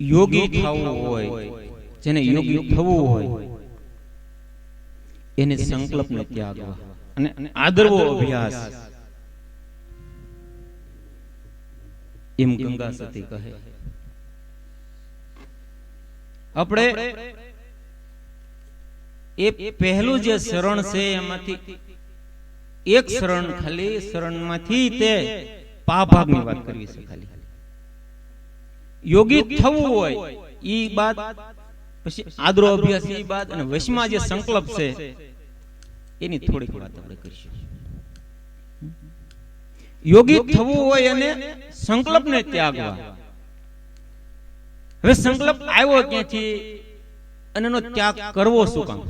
યોગી થવું હોય જેને યોગી થવું હોય એને સંકલ્પને ત્યાગવા અને આદરવો અભ્યાસ. એમ ગંગા સતી કહે. આપણે એ પહેલું જે શરણ છે એમાંથી એક શરણ ખાલી શરણમાંથી તે પાભાગની વાત કરવી છે ખાલી. યોગી થવું હોય ઈ બાદ પછી આદરો અભ્યાસ ઈ બાદ અને વશમાં જે સંકલ્પ છે એની થોડીક વાત આપણે કરીશું. યોગી થવું હોય અને સંકલ્પને ત્યાગવા. હવે સંકલ્પ આવ્યો ક્યાંથી? અને એનો ત્યાગ કરવો શું કામ?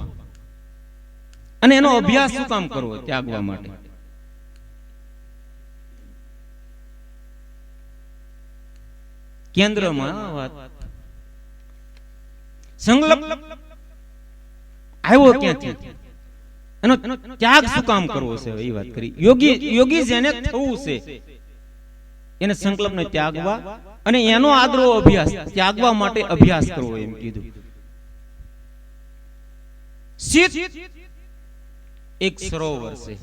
અને એનો અભ્યાસ શું કામ કરવો? ત્યાગવા માટે? કેન્દ્રમાં વાત. સંકલ્પ આવ્યો ક્યાંથી? એનો ત્યાગ શું કામ કરવો છે એ વાત કરી. યોગી યોગી જેને થવું છે, એને સંકલ્પને ત્યાગવા અને એનો આદરો અભ્યાસ, ત્યાગવા માટે અભ્યાસ કરવો એમ કીધું. એક સરોવર છે.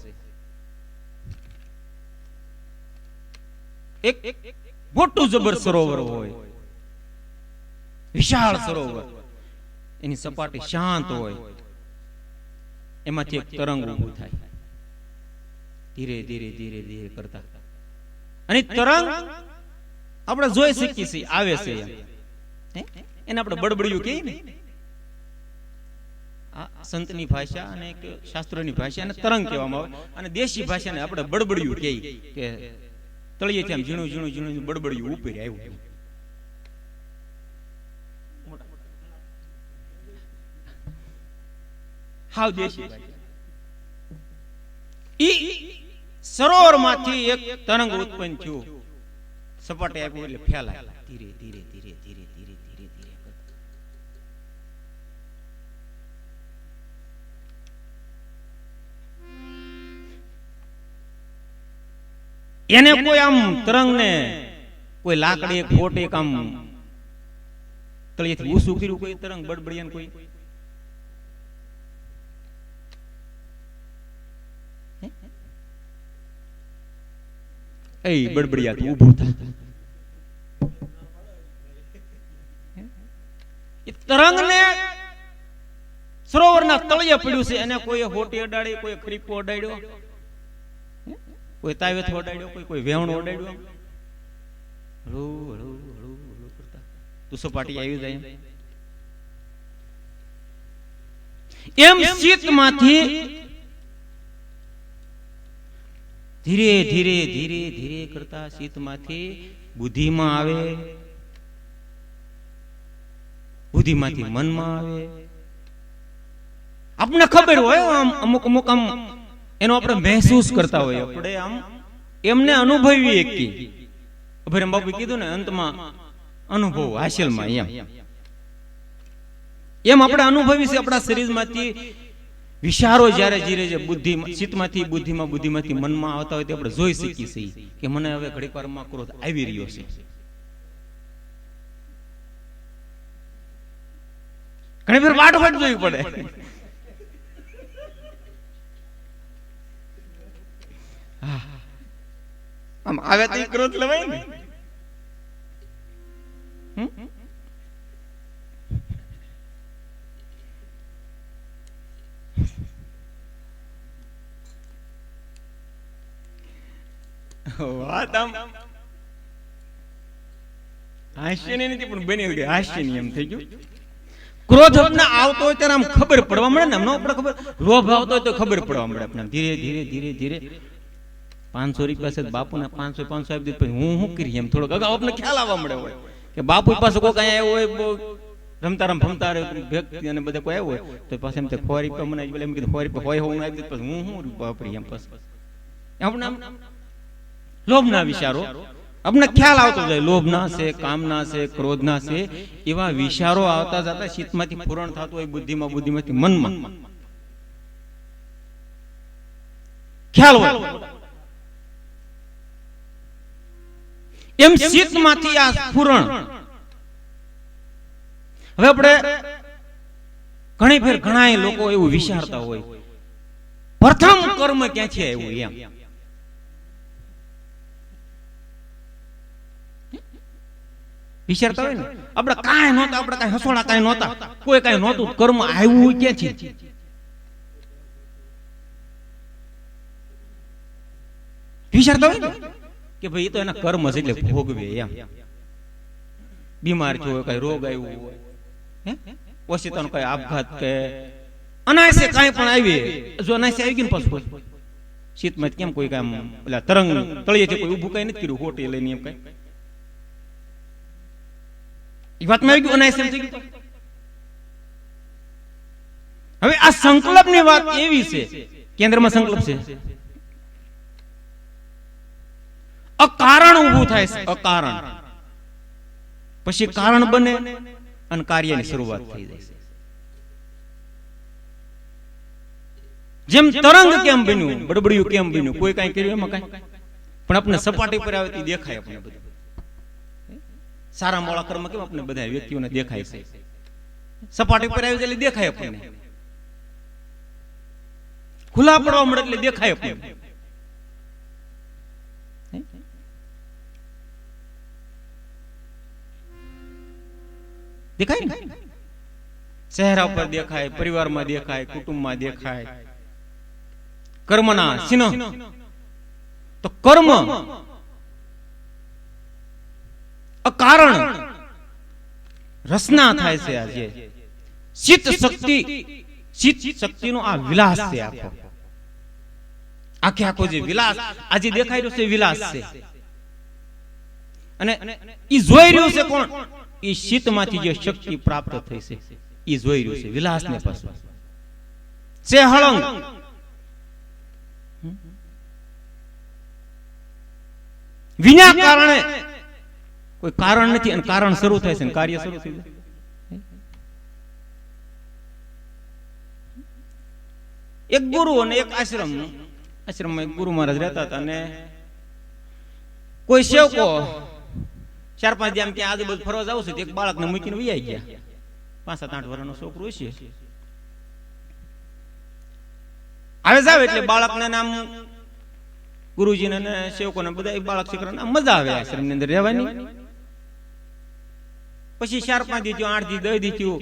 એક મોટું જબર સરોવર હોય, વિશાળ સરોવર, એની સપાટી શાંત હોય, એમાંથી એક તરંગ ઊભું થાય. ધીરે ધીરે ધીરે ધીરે કરતા. અને તરંગ આપણે જોઈ શકીએ છીએ, આવે છે એને આપણે બડબડિયું કહીએ ને? આ સંતની ભાષા અને એક શાસ્ત્રોની ભાષા અને તરંગ કહેવામાં આવે. અને દેશી ભાષાને આપણે બડબડિયું કહીએ કે તળિયેથી આમ ઝીણું ઝીણું ઝીણું બડબડિયું ઉપર આવ્યું હાવ દેશી સરોવરમાંથી એક તરંગ ઉત્પન્ન થયું. સપાટે આપ્યું એટલે ફેલાય ધીરે ધીરે. એને કોઈ આમ તરંગને કોઈ લાકડી, એક ફોટ, એક આમ તળિયેથી ઊસું કર્યું કોઈ તરંગ, બડબડિયાને કોઈ? એ બડબડિયા તું ઊભું થા તરંગને સરોવરના તળિયે પડ્યું છે, એને કોઈ હોટી અડાડી કોઈ ખરીપો અડાડ્યો? કોઈ તાવેથ ઓડાડ્યો કોઈ કોઈ વેવણો ઓડાડ્યો હળુ હળુ હળુ હળુ કરતા. તું સપાટી આવી જાય એમ. શીતમાંથી ધીરે ધીરે ધીરે ધીરે કરતા શીતમાંથી બુદ્ધિમાં આવે. બુદ્ધિમાંથી મનમાં આવે. આપણને ખબર હોય આમ અમુક અમુક આમ એનો આપણે મહેસૂસ કરતા હોઈએ. આપણે આમ એમને અનુભવીએ કે અભિરામ બાપુ કીધું ને અંતમાં અનુભવ હાસિલમાં એમ. એમ. આપણે અનુભવી છે આપણા શરીરમાંથી વિચારો જ્યારે જીરે છે બુદ્ધિ ચિત્તમાંથી બુદ્ધિમાં બુદ્ધિમાંથી મનમાં આવતા હોય તે આપણે જોઈ શકીએ છીએ કે મને હવે ઘડીક વારમાં ક્રોધ આવી રહ્યો છે. ઘણી ફેર વાટ વાટ જોવી પડે. આમ આવે તો ક્રોધ લેવાય ને. હાસ્યની પણ બની ગઈ હાસ્યની એમ થઈ ગયું. ક્રોધ આપણે આવતો હોય ત્યારે આમ ખબર પડવા મળે ને ખબર. લોભ આવતો હોય તો ખબર પડવા મળે ધીરે ધીરે ધીરે ધીરે. પાંચસો રૂપિયા છે બાપુને પાંચસો પાંચસો આપી દીધું હું શું કરી એમ? થોડોક અગાઉ આપને ખ્યાલ આવવા મળે હોય કે બાપુ પાસે કોઈ કઈ આવ્યો હોય રમતા રમ રહે, વ્યક્તિ અને બધા કોઈ આવ્યો હોય તો પાછા એમ તે સો રૂપિયા મને એમ કીધું સો રૂપિયા હોય હું આપી દીધું હું શું વાપરી એમ પછી? આપણે લોભના વિચારો. આપણે ખ્યાલ આવતો જાય લોભના છે કામના છે ક્રોધના છે એવા વિચારો આવતા જતા શીતમાંથી પૂરણ થતું હોય બુદ્ધિમાં બુદ્ધિમાંથી મનમાં. ખ્યાલ હોય. એમ શીતમાંથી આ સ્ફુરણ. હવે આપણે ઘણી ફેર ઘણા લોકો એવું વિચારતા હોય. પ્રથમ કર્મ ક્યાંથી આવ્યું એમ. વિચારતા હોય ને? આપણે કાંઈ નહોતા, આપણે કાંઈ હસોડા કાંઈ નહોતા. કોઈ કાંઈ નહોતું. કર્મ આવ્યું ક્યાંથી વિચારતા હોય ને? કે ભાઈ એ તો એના કર્મ છે એટલે ભોગવે એમ બીમાર થયો કઈ રોગ આવ્યો હોય હે ઓશિતાનો કઈ આપઘાત કે અનાયસે કાંઈ પણ આવી જો અનાયસે આવી ગયું ને પાછું શીતમાં કેમ કોઈ કામ પેલા તરંગ તળિયેથી કોઈ ઊભું કઈ નથી કર્યું હોટી લઈને એમ કઈ એ વાતમાં આવી ગયું અનાયસે એમ થઈ ગયું હવે આ સંકલ્પની વાત એવી છે, કેન્દ્રમાં સંકલ્પ છે. અકારણ ઊભું થાય છે. અકારણ. પછી કારણ બને અને કાર્યની શરૂઆત થઈ જાય જેમ તરંગ કેમ બન્યું, બડબડિયું કેમ બન્યું, કોઈ કાંઈ કર્યું એમાં કાંઈ? પણ આપણે સપાટી પર આવે દેખાય આપણે બધું. સારા મોળા કર્મ કેમ આપણે બધા વ્યક્તિઓને દેખાય છે? સપાટી પર આવી એટલે દેખાય આપણને. ખુલ્લા પડવા મળે એટલે દેખાય આપણને. દેખાય ને? ચહેરા પર દેખાય પરિવારમાં દેખાય કુટુંબમાં દેખાય. કર્મના સિંહ. તો કર્મ કારણ રસના થાય છે આજે. ચિત્ત શક્તિ ચિત્ત શક્તિનો આ વિલાસ છે આખો. આખે આખો જે વિલાસ આજે દેખાઈ રહ્યો છે વિલાસ છે. અને ઈ જોઈ રહ્યું છે કોણ? ઈ શીતમાંથી જે શક્તિ પ્રાપ્ત થઈ છે એ જોઈ રહ્યું છે, વિલાસને પાછું. છે હળંગ. વિના કારણે કોઈ કારણ નથી અને કારણ શરૂ થાય છે અને કાર્ય શરૂ થઈ જાય. એક ગુરુ અને એક આશ્રમ. આશ્રમમાં એક ગુરુ મહારાજ રહેતા હતા અને કોઈ સેવકો ચાર પાંચ દી આમ ત્યાં આજુબાજુ ફરવા જાવ છે એક બાળકને મૂકીને વૈયા ગયા. પાંચ સાત આઠ વર્ષનો છોકરો છે આવે જાવ એટલે બાળકને નામ ગુરુજીને ને સેવકોને બધા બાળક છોકરાને મજા આવે આશ્રમની અંદર રહેવાની. પછી ચાર પાંચ દી થયું, આઠ દી, દસ દી થયું.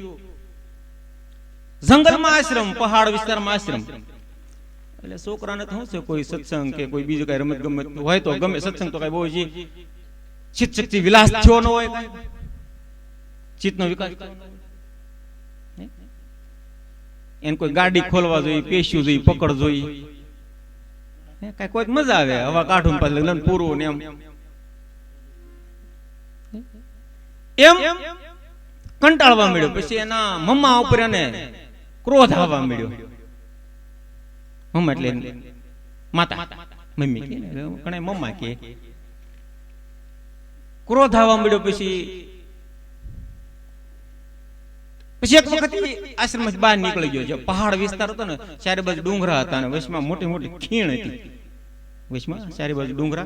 જંગલમાં આશ્રમ, પહાડ વિસ્તારમાં આશ્રમ. એટલે છોકરાને તો છે, કોઈ સત્સંગ કે કોઈ બીજું કઈ રમત ગમત હોય તો ગમે, સત્સંગ તો કઈ બહુ ચિત્ત શક્તિ વિલાસ થયો ન હોય ચિત્તનો વિકાસ એને કોઈ ગાડી ખોલવા જોઈએ, પેશ્યું જોઈએ, પકડ જોઈએ. કઈ કોઈ મજા આવે, હવા કાઢું પાછું લગ્ન પૂરું એમ. એમ કંટાળવા મળ્યો પછી એના મમ્મા ઉપર એને ક્રોધ આવવા મળ્યો મમ્મા એટલે માતા. મમ્મી કે મમ્મા કે. ક્રોધ આવવા મળ્યો પછી. પછી એક વખત આશ્રમ બહાર નીકળી ગયો. છે પહાડ વિસ્તાર હતો ને ચારે બાજુ ડુંગરા હતા અને વચમાં મોટી મોટી ખીણ હતી. વચમાં ચારે બાજુ ડુંગરા.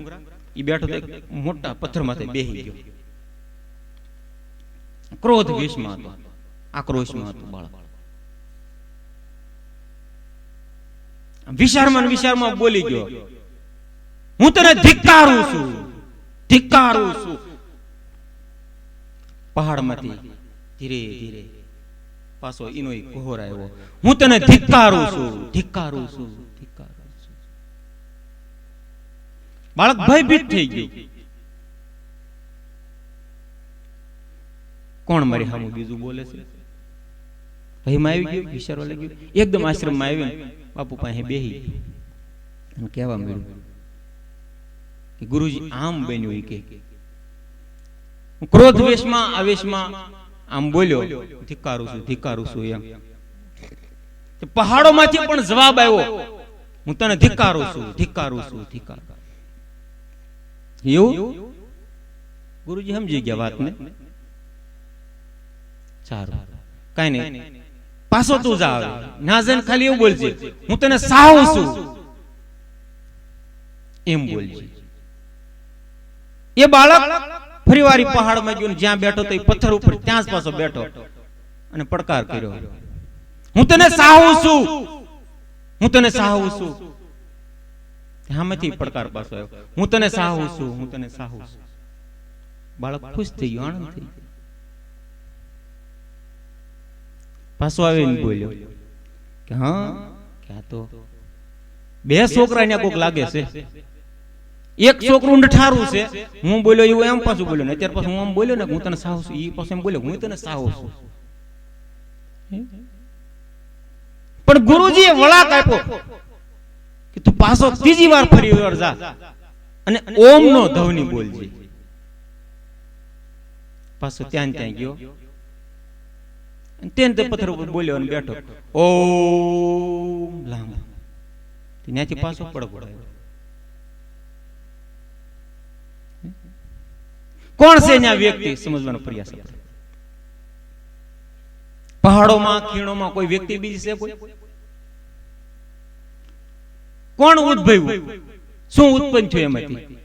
એ બેઠો તો મોટા પથ્થર માથે બેહી ગયો. ક્રોધ વેશમાં હતો. આક્રોશમાં હતું બાળક. વિચારમાં વિચારમાં બોલી ગયો. હું તને ધિક્કારું છું ધિક્કારું છું. પહાડમાંથી ધીરે ધીરે પાછો એનો કોહર આવ્યો. હું તને ધિક્કારું છું ધિક્કારું છું ધિક્કારું છું. બાળક ભયભીત થઈ ગયું. કોણ મારી હામું બીજું બોલે છે? ભયમાં આવી ગયું, વિચારવા લાગ્યું. એકદમ આશ્રમમાં આવ્યો બાપુ પાસે બેહી અને કહેવા મળ્યું ગુરુજી, આમ બન્યું કે ક્રોધ વેશમાં, આવેશમાં આમ બોલ્યો ધિકારું છું ધિકારું છું એમ. પહાડોમાંથી પણ જવાબ આવ્યો, હું તને ધિકારું છું ધિકારું છું ધિકાર એવું? ગુરુજી સમજી ગયા વાતને? સારું. કઈ નહીં. પાછો તું જા ના જઈને ખાલી એવું બોલજે. હું તને સાવ છું. એમ બોલજે. એ બાળક ફરી વાર પહાડમાં ગયો જ્યાં બેઠો તો એ પથ્થર ઉપર ત્યાં જ પાછો બેઠો. અને પડકાર કર્યો. હું તને સાહુ છું. હું તને સાહુ છું. પડકાર પાછો આવ્યો. હું તને સાહુ છું. હું તને સાહુ છું. બાળક ખુશ થઈ ગયો, આનંદ થઈ ગયો. પાછો આવીને બોલ્યો કે, હા ક્યાં તો બે છોકરા ને કોક લાગે છે. એક છોકરું ઠારું છે. હું બોલ્યો એવું એમ પાછું બોલ્યો. ને અત્યારે પાછું હું આમ બોલ્યો ને હું તને સાહુ છું. એ પાછું એમ બોલ્યો હું તને સાહુ છું. પણ ગુરુજીએ વળાક આપ્યો કે તું પાછો ત્રીજી વાર ફરી વાર જા. અને ઓમ નો ધવની બોલજે. પાછો ત્યાં ત્યાં ગયો. તેને તે પથ્થર ઉપર બોલ્યો અને બેઠો. ઓમ લાંબો. ત્યાંથી પાછો પડઘો આવ્યો કોણ છે ત્યાં વ્યક્તિ? સમજવાનો પ્રયાસ કરો પહાડોમાં ખીણોમાં કોઈ વ્યક્તિ બીજી છે કોઈ? કોણ ઉદ્ભવ્યું? શું ઉત્પન્ન થયું એમાંથી?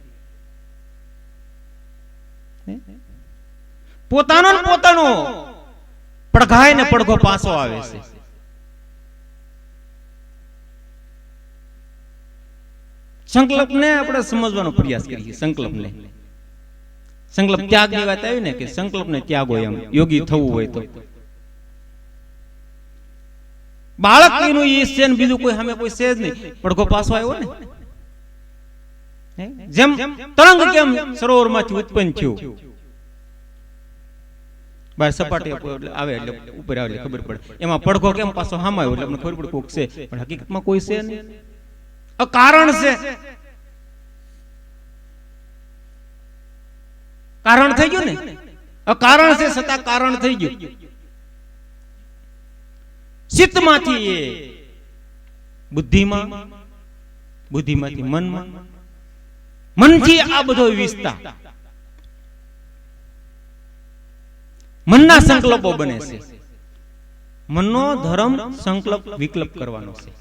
પોતાનો ને પોતાનો પડઘાય ને પડઘો પાછો આવે છે. સંકલ્પને આપણે સમજવાનો પ્રયાસ કરીએ. સંકલ્પને. સંકલ્પ ત્યાગની વાત આવી ને કે સંકલ્પને હોય એમ, યોગી થવું હોય તો. બાળક એનું ઈ છે બીજું કોઈ સામે કોઈ છે જ નહીં. પડઘો પાછો આવ્યો ને. જેમ તરંગ કેમ સરોવરમાંથી ઉત્પન્ન થયું. બહાર સપાટી આવે એટલે ઉપર આવે ખબર પડે. એમાં પડઘો કેમ પાછો સામાયો એટલે ખબર પડે કોક છે. પણ હકીકતમાં કોઈ છે નહીં. આ કારણ છે. કારણ થઈ ગયું ને? કારણ છે છતાં કારણ થઈ ગયું. ચિત્તમાંથી એ બુદ્ધિમાં બુદ્ધિમાંથી મનમાં મનથી આ બધો વિસ્તાર મનના સંકલ્પો બને છે. મનનો ધર્મ સંકલ્પ વિકલ્પ કરવાનો છે.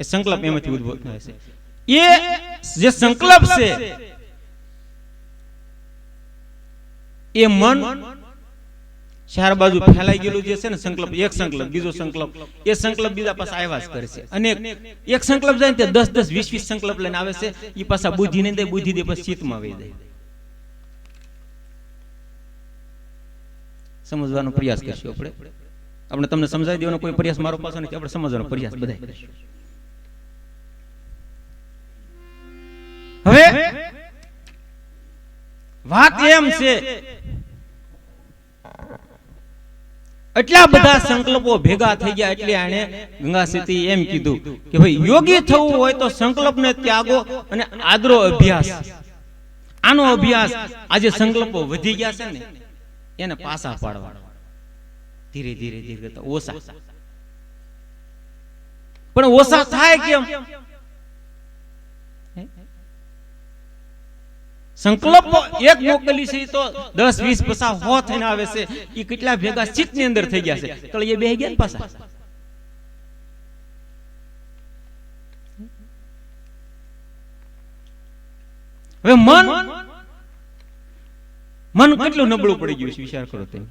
એ સંકલ્પ એમાંથી ઉદ્ભવ થાય છે. એ જે સંકલ્પ છે એ મન ચાર બાજુ ફેલાઈ ગયેલું જે છે ને સંકલ્પ, એક સંકલ્પ, બીજો સંકલ્પ, એ સંકલ્પ બીજા પાસે આવ્યા જ કરે અને એક સંકલ્પ જાય તે દસ દસ વીસ વીસ સંકલ્પ લઈને આવે છે એ પાછા બુદ્ધિ નહીં દે, બુદ્ધિ દે, પછી ચિત્તમાં વહી જાય સમજવાનો પ્રયાસ કરશું આપણે. આપણે તમને સમજાવી દેવાનો કોઈ પ્રયાસ મારો પાછો નથી, આપણે સમજવાનો પ્રયાસ બધા હવે વાત એમ છે એટલા બધા સંકલ્પો ભેગા થઈ ગયા એટલે આણે ગંગા એમ કીધું કે ભાઈ યોગી થવું હોય તો સંકલ્પને ત્યાગો અને આદરો અભ્યાસ. આનો અભ્યાસ આજે સંકલ્પો વધી ગયા છે ને એને પાસા પાડવા. ધીરે ધીરે ધીરે ઓછા. પણ ઓછા થાય કેમ? સંકલ્પ એક મોકલી છે, તો દસ, વીસ પસા હો થઈને આવે છે. એ કેટલા ભેગા ચિત્તની અંદર થઈ ગયા છે. તો એ બે ગયા પાછા. હવે મન મન કેટલું નબળું પડી ગયું છે, વિચાર કરો તેમ.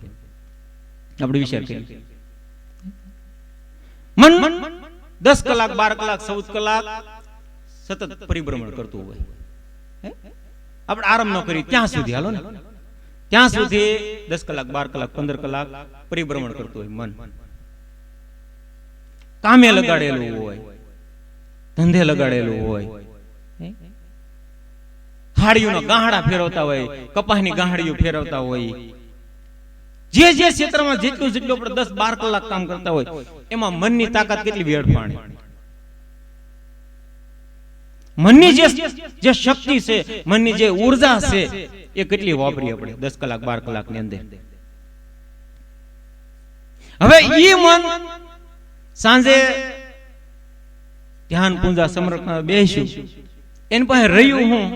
આપણે વિચાર કરીએ. મન દસ કલાક, બાર કલાક, ચૌદ કલાક સતત પરિભ્રમણ કરતું હોય? આપણે આરામ ન કરી ત્યાં સુધી હાલો ને. ત્યાં સુધી દસ કલાક બાર કલાક પંદર કલાક પરિભ્રમણ કરતું હોય મન. કામે લગાડેલું હોય ધંધે લગાડેલું હોય? હાડીઓના ગાહડા ફેરવતા હોય કપાસની ગાહડીઓ ફેરવતા હોય. જે જે ક્ષેત્રમાં જેટલું જેટલું આપણે દસ બાર કલાક કામ કરતા હોય એમાં મનની તાકાત કેટલી વેડફાણી મનની જે જે શક્તિ છે મનની જે ઊર્જા છે એ કેટલી વાપરી આપણે દસ કલાક બાર કલાકની અંદર. હવે ઈ મન સાંજે ધ્યાન પૂંજા સમર્પણ બેસ્યું એની પાસે રહ્યું હું.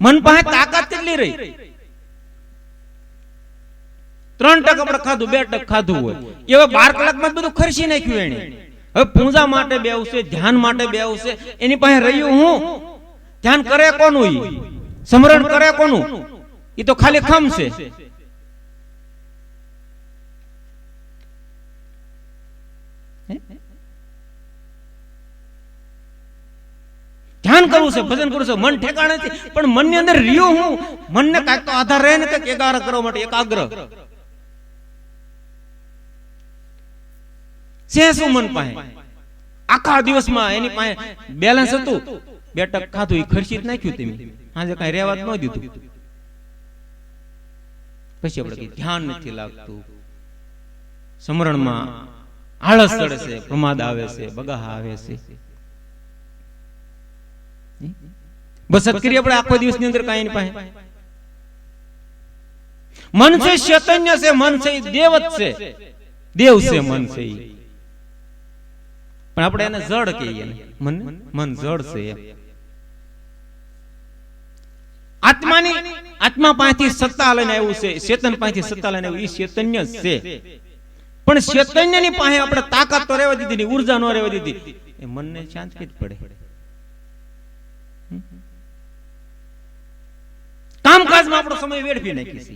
મન પાસે તાકાત કેટલી રહી? ત્રણ ટક આપણે ખાધું, બે ટક ખાધું હોય. એવા બાર કલાકમાં બધું ખર્ચી નાખ્યું એને હવે પૂજા માટે બે આવશે, ધ્યાન માટે બે આવશે, એની પાસે રહ્યું હું? ધ્યાન કરે કોનું સ્મરણ કરે કોનું? એ તો ખાલી ખમ ધ્યાન કરવું છે, ભજન કરવું છે, મન ઠેકાણે છે, પણ મનની અંદર રહ્યું હું? મનને કાંઈક તો આધાર રહે ને કાંઈક એકાગ્ર કરવા માટે, એકાગ્ર. છે શું પાસે? આખા દિવસમાં એની પાસે બેલેન્સ હતું? બે ટક ખાધું એ ખર્ચી જ નાખ્યું તમે. આજે કઈ રહેવા ન દીધું. પછી આપણે ધ્યાન નથી લાગતું. સમરણમાં આળસ ચડે છે, પ્રમાદ આવે છે, બગાહ આવે છે. બસ કરી આપણે આખો દિવસની અંદર કાંઈ પાસે? મન છે, ચૈતન્ય છે, મન છે દેવત છે. દેવ છે, મન છે. પણ આપણે એને જડ કહીએ. મન મન જડ છે આત્માની આત્મા પાસેથી સત્તા લઈને આવ્યું છે. ચેતન પાસેથી સત્તા લઈને આવ્યું એ ચેતન્ય જ છે. પણ ચેતન્યની પાસે આપણે તાકાત તો રહેવા દીધી ની ઊર્જા ન રહેવા દીધી. એ મનને શાંત જ પડે. કામકાજમાં આપણો સમય વેડફી નાખી છે.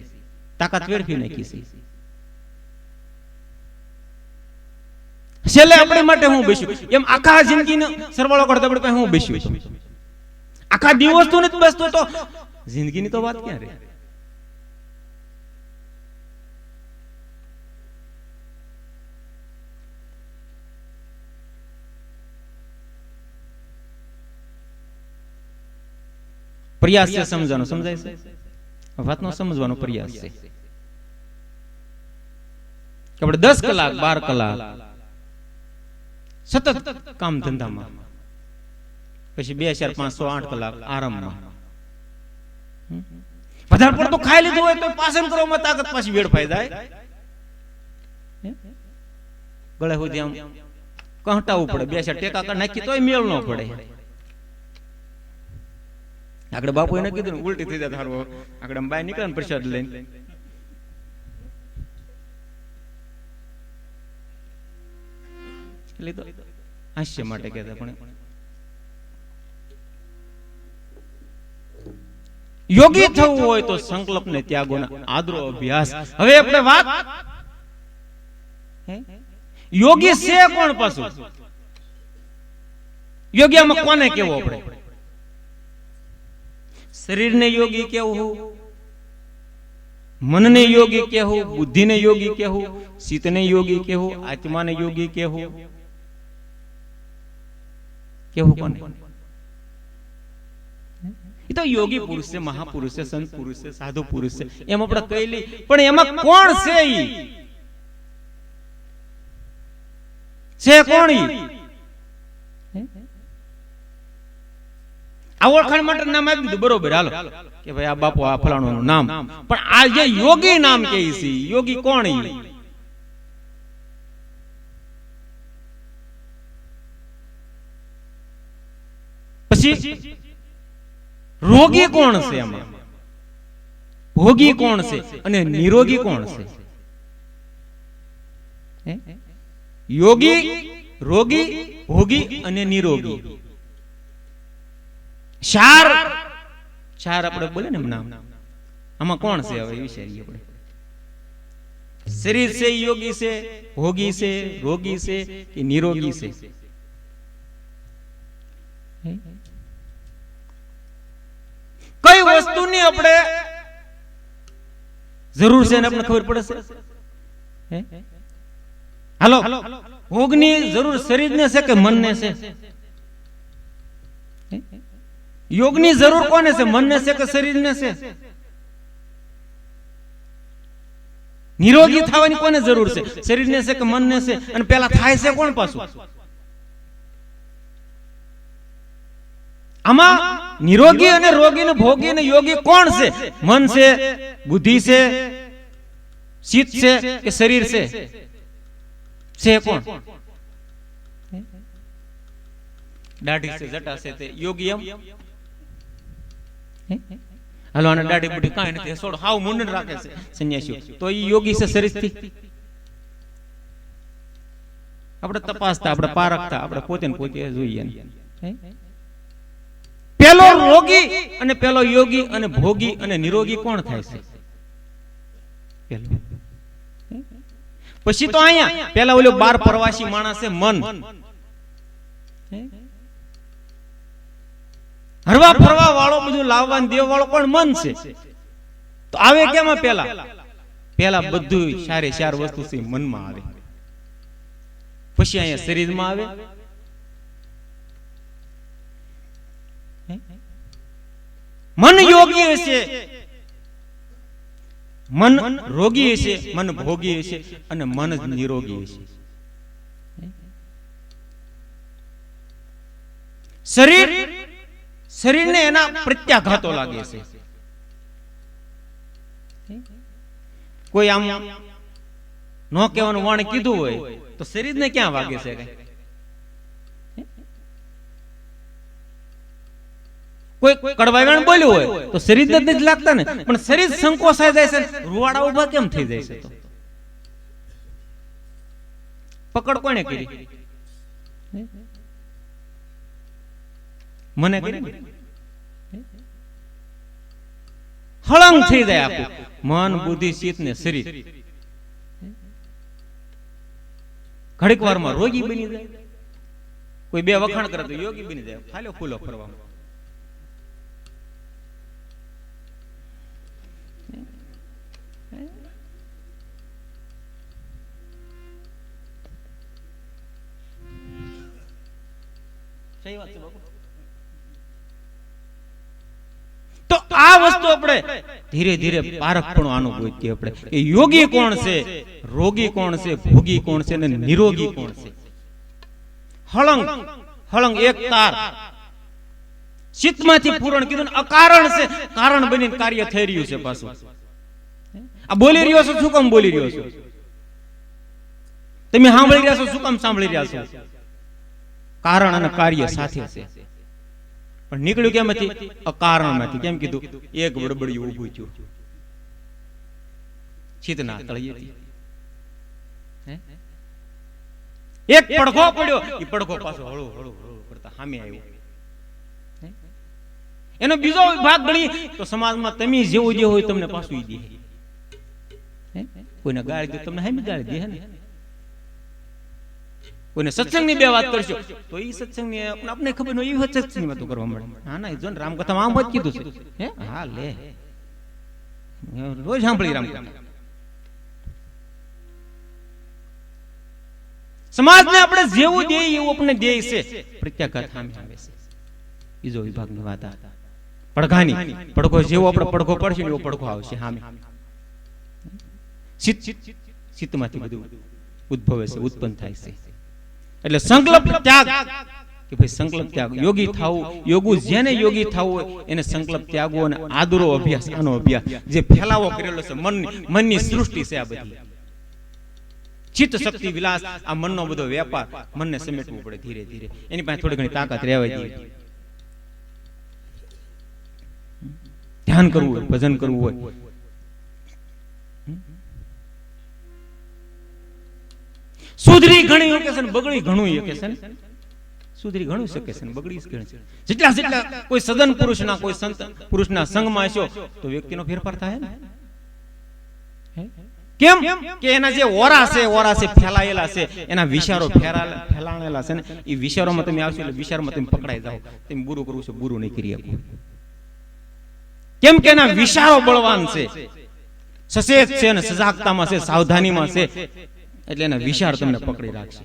તાકાત વેડફી નાખી છે. છેલ્લે આપણે માટે હું બેસ્યું? એમ આખા જિંદગીનો સરવાળો કરતા આપણે હું બેસ્યું આખા દિવસ તો નથી બેસતો તો જિંદગીની તો વાત ક્યાં રહે? પ્રયાસ છે સમજવાનો. સમજાય છે? વાતનો સમજવાનો પ્રયાસ છે. આપણે દસ કલાક, બાર કલાક સતત કામ ધંધામાં. પછી બે ચાર પાંચસો આઠ કલાક આરામમાં? વધારે પડતું ખાઈ લીધું હોય તો પાસન કરવામાં તાકાત પાછી વેડફાઈ જાય. ગળે સુધી આમ કંટાવું પડે. બે ચાર ટેકા નાખી તોય મેળ ન પડે. આગળ બાપુ એને કીધું ઉલટી થઈ જાય થારવો આગળ બાય નીકળે પ્રસાદ લઈને. એટલે તો હાસ્ય માટે કહેતા પણ યોગી થવું હોય તો સંકલ્પ ને ત્યાગોના આદરો અભ્યાસ. હવે આપણે વાત યોગી છે કોણ પાછું? યોગી આમાં કોને કેવો આપણે? શરીરને યોગી કેવું? મનને યોગી કેવું બુદ્ધિને યોગી કેવું ચિત્તને યોગી કેવું આત્માને યોગી કેવું કેવું કોને એ તો યોગી પુરુષ છે મહાપુરુષ છે સંત પુરુષ છે સાધુ પુરુષ છે એમ આપણે કહી લઈ પણ એમાં કોણ છે ઈ? છે કોણ ઈ? આ ઓળખાણ માટે નામ આપી દીધું બરોબર હાલો. કે ભાઈ આ બાપુ આ ફલાણું નામ. પણ આ જે યોગી નામ કે છે યોગી કોણ ઈ? રોગી કોણ છે એમાં? ભોગી કોણ છે? અને નિરોગી કોણ છે? યોગી, રોગી, ભોગી અને નિરોગી. ચાર ચાર આપણે બોલે ને નામ. આમાં કોણ છે હવે વિચારીએ આપણે. શરીર છે, યોગી છે, ભોગી છે, રોગી છે કે નિરોગી છે? કઈ વસ્તુની આપણે જરૂર છે ને આપણે ખબર પડે છે? હાલો ભોગની જરૂર શરીરને છે કે મનને છે? યોગની જરૂર કોને છે? મનને છે કે શરીરને છે? નિરોગી થવાની કોને જરૂર છે? શરીરને છે કે મનને છે? અને પેલા થાય છે કોણ પાછું? આમાં નિરોગી અને રોગી ને ભોગી ને યોગી કોણ છે? મન છે બુદ્ધિ છે ચિત્ત છે કે શરીર છે? છે. કોણ? દાઢી છે જટા છે તે. યોગી એમ? હાલો આને દાઢી બુઢી કાંઈ નથી. છોડ હાવ મુંડન રાખે છે સંન્યાસીઓ. તો એ યોગી છે શરીરથી? આપણે તપાસતા આપણે પારખતા આપણે પોતે ને પોતે જોઈએ? પેલો રોગી અને પેલો યોગી અને ભોગી અને નિરોગી કોણ થાય છે. પછી તો અહીંયા પેલા ઓલો બાર પ્રવાસી માણસ મન. હરવા ફરવા વાળો બધું લાવવા દેવ વાળો પણ મન છે. તો આવે કેમાં પેલા? પેલા બધું સારી ચાર વસ્તુ મનમાં આવે. પછી અહીંયા શરીરમાં આવે. મન યોગી હશે. મન રોગી હશે મન ભોગી હશે અને મન જ નિરોગી હશે. શરીર શરીરને એના પ્રત્યાઘાતો લાગે છે. કોઈ આમ ન કહેવાનું વણ કીધું હોય તો શરીરને ક્યાં વાગે છે કઈ? કોઈ કડવાઈવાણ બોલ્યું હોય, તો શરીર જ નથી લાગતા ને. પણ શરીર સંકોચાઈ જાય છે રૂવાડા ઊભા કેમ થઈ જાય છે તો? પકડ કોને કરી? મને હળંગ થઈ જાય આપણું મન, બુદ્ધિ, ચિત્ત ને શરીર. ઘડીક વારમાં રોગી બની જાય. કોઈ બે વખાણ કરે તો યોગી બની જાય. ફાલ્યો ફૂલો ફરવામાં. તો આ વસ્તુ આપણે ધીરે ધીરે પારખપણું આનું ગોતીએ આપણે. કે યોગી કોણ છે? રોગી કોણ છે? ભોગી કોણ છે? અને નિરોગી કોણ છે? હળંગ હળંગ એક તાર. ચિત્તમાંથી પૂરણ કીધું અકારણ છે. કારણ બનીને કાર્ય થઈ રહ્યું છે પાછું. આ બોલી રહ્યો છો? શું કામ બોલી રહ્યો છો? તમે સાંભળી રહ્યા છો? શું કામ સાંભળી રહ્યા છો? કારણ અને કાર્ય સાથે છે. પણ નીકળ્યું કેમાંથી અકારણમાંથી કેમ કીધું? એક બડબડિયું ઊભું થયું. ચિતના તળિયેથી. એક પડખો પડ્યો. એ પડખો પાછો હળો હળો હળો કરતા સામે આવ્યો. એનો બીજો ભાગ ગણી તો સમાજમાં તમે જેવું જે હોય તમને પાછું દે? કોઈને ગાળી દે તમને હામી ગાળી દે ને? કોઈને સત્સંગની બે વાત કરશો તો એ સત્સંગની આપણે ખબર ન એવી સત્સંગની વાતો કરવા મળે. હા ના જો ને રામકથામાં આમ જ કીધું છે. હે? હા લે. રોજ સાંભળી રામકથા. સમાજને આપણે જેવું દે એવું આપણે દે છે. પ્રત્યાઘાત સામે આવે છે. બીજો વિભાગની વાત આ. પડઘાની. પડઘો જેવો આપણે પડઘો પડશે એવો પડઘો આવશે સામે ચિત્ત ચિત્તમાંથી બધું ઉદ્ભવે છે ઉત્પન્ન થાય છે. એટલે સંકલ્પ ત્યાગ. કે ભાઈ સંકલ્પ ત્યાગ. યોગી થવું યોગુ જેને યોગી થવું હોય, એને સંકલ્પ ત્યાગો અને આદરો અભ્યાસ, આનો અભ્યાસ. જે ફેલાવો કરેલો છે મનની મનની સૃષ્ટિ છે આ બધી. ચિત્ત શક્તિ વિલાસ, આ મનનો બધો વેપાર મનને સમેટવું પડે ધીરે ધીરે. એની પાસે થોડી ઘણી તાકાત રહેવા જોઈએ ધ્યાન કરવું હોય, ભજન કરવું હોય સુધરી ઘણી શકે છે બગડી ઘણું શકે છે સુધરી ઘણું શકે છે બગડી ઘણી છે. જેટલા જેટલા કોઈ સદન પુરુષના, કોઈ સંત પુરુષના સંગમાં છો તો વ્યક્તિનો ફેરફાર થાય ને. કેમ? કે એના જે ઓરા છે ઓરા છે, ફેલાયેલા છે, એના વિચારો ફેલાણેલા છે ને, એ વિચારોમાં તમે આવશો એટલે વિચારમાં તમે પકડાઈ જાઓ. તમે બુરું કરવું છે, બુરું નહીં કરી આપવું કેમ કે એના વિચારો બળવાન છે. સચેત છે ને સજાગતામાં છે, સાવધાનીમાં છે. એટલે એના વિશાળ તમને પકડી રાખશે.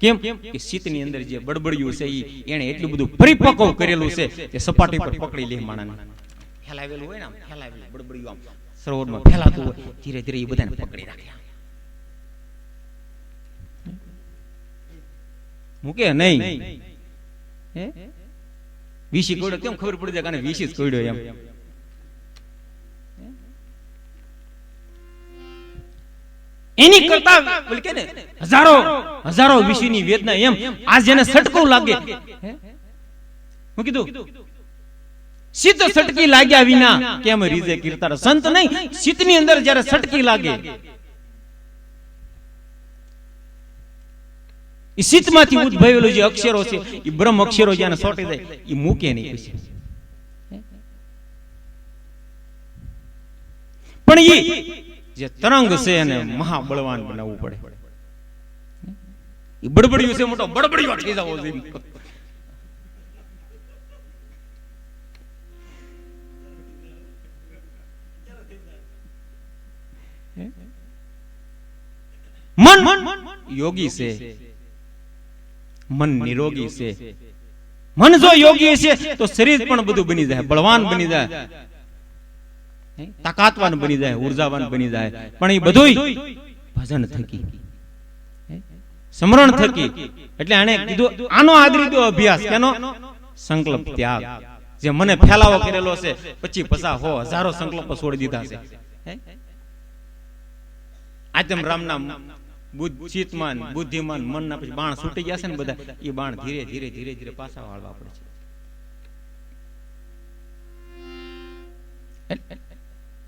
કેમ? કે શીતની અંદર જે બડબડિયું છે એ એને એટલું બધું પરિપક્વ કરેલું છે કે સપાટી પર પકડી લે માણસને ફેલાવેલું હોય ને આમ ફેલાવેલું બડબડિયું આમ. સરોવરમાં ફેલાતું હોય. ધીરે ધીરે એ બધાને પકડી રાખે મૂકે નહીં. હે? વીસી કોડ્યો કેમ ખબર પડી જાય કે વીસી જ કોડ્યો એમ? એની કરતા કે ને, હજારો હજારો વિષયની વેદના એમ આ જેને સટકો લાગે. હું? કીધું? સિત સટકી લાગ્યા વિના કેમ રીઝે કીર્તાર સંત નહીં, શીતની અંદર જ્યારે સટકી લાગે. એ શીતમાંથી ઉદ્ભવેલું જે અક્ષરો છે એ બ્રહ્મ અક્ષરો જ્યાં સોટી જાય એ મૂકે નહીં પછી. પણ એ જે તરંગ છે એને મહાબળવાન બનાવવું પડે. એ બડબડ્યું છે, મોટો બડબડિયો થઈ જવો જોઈએ મન યોગી છે. મન નિરોગી છે. મન જો યોગી છે, તો શરીર પણ બધું બની જાય, બળવાન બની જાય? તાકાતવાન બની જાય, ઉર્જાવાન બની જાય. પણ એ બધું ભજન થકી? સ્મરણ થકી. એટલે આને કીધું, આનો આદરી દો અભ્યાસ, કેનો? સંકલ્પ ત્યાગ. જે મને ફેલાવો કરેલો છે પછી પસા હો હજારો સંકલ્પ છોડી દીધા છે? આતમ રામના ચિતમાન બુદ્ધિમાન મનના પછી બાણ છૂટી ગયા છે ને બધા એ બાણ ધીરે ધીરે ધીરે ધીરે પાછા વાળવા પડે છે.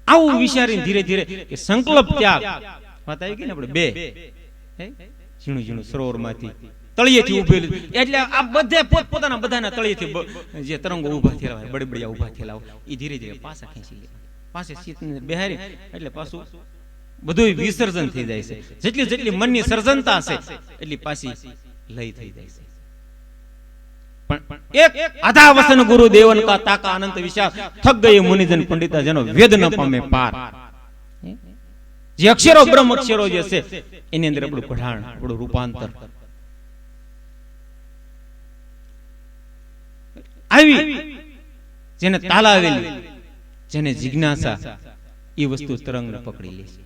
આવું વિચારીને ધીરે ધીરે કે સંકલ્પ ત્યાગ. વાત આવી ગઈ ને આપણે? બે. ઝીણું ઝીણું ઝીણું સરોવરમાંથી તળિયેથી ઉભેલું. એટલે આ બધે પોતપોતાના બધાના તળિયેથી જે તરંગો ઊભા થયેલા હોય બળબડિયા ઊભા થયેલા હોય એ ધીરે ધીરે પાછા ખેંચી લે. પાસે શીતને બેહારી એટલે પાછું બધું વિસર્જન થઈ જાય છે. જેટલી જેટલી મનની સર્જનતા છે એટલી પાછી લય થઈ જાય છે. એની અંદર આપણું રૂપાંતર. આવી જેને તાલાવેલી, જેને જિજ્ઞાસા, એ વસ્તુ તરંગને પકડી લે છે.